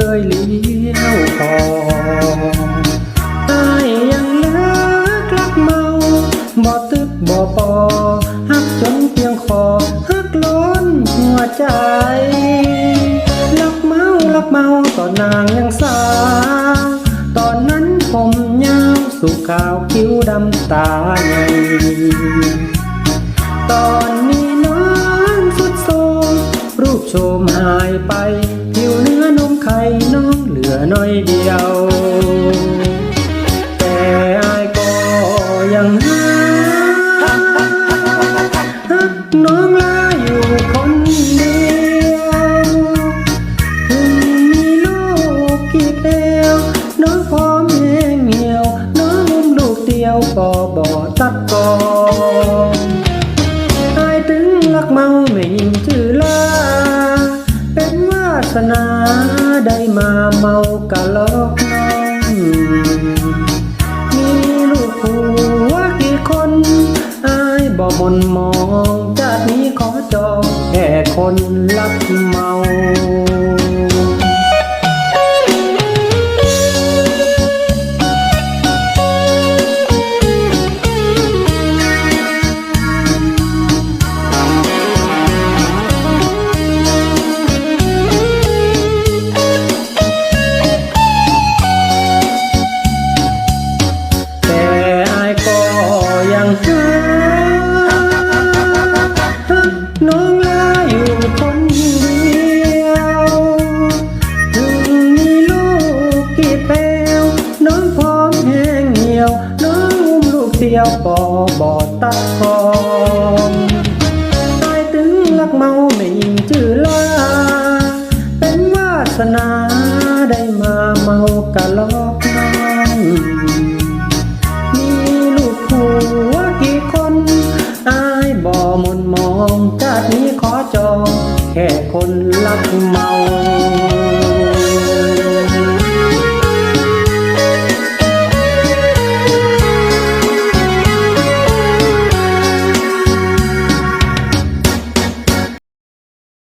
เคยเลี้ยวคอตายยังเลิกลักเมา บ่ตึกบ่ปอฮักจนเพียงคอฮักล้นหัวใจลักเมาลักเมาตอนนางยังสา ตอนนั้นผมยาวสุขาวคิ้วดำตาใหญ่ตอนนี้น้องสุดโทมรูปโชมหายไป เหลือน้อยเดียว แต่อายก็ยังหาฮักน้องลาอยู่คนเดียวถึงมีลูกกี่เดียวน้องพร้อมแห้งเหี่ยว น้องอุ้มลูกเดียวก็บ่ตัดก่อนตายถึงลักเมาไม่ยิงชื่อลาเป็นวา สนาได้มาเมากะลอกน้องมีลูกผัวกี่คนอายบ่มนมองจากนี้ขอจองแค่คนลักเมา ยวน้องอุ้มลูกเดียวปอบอดตัดคองตายถึงลักเมาไม่ยิงจือลาเป็นวาสนาได้มาเมากะลอกน้องมีลูกผัวกี่คนอายบ่มนมอง จากนี้ขอจอง แค่คนรักเมา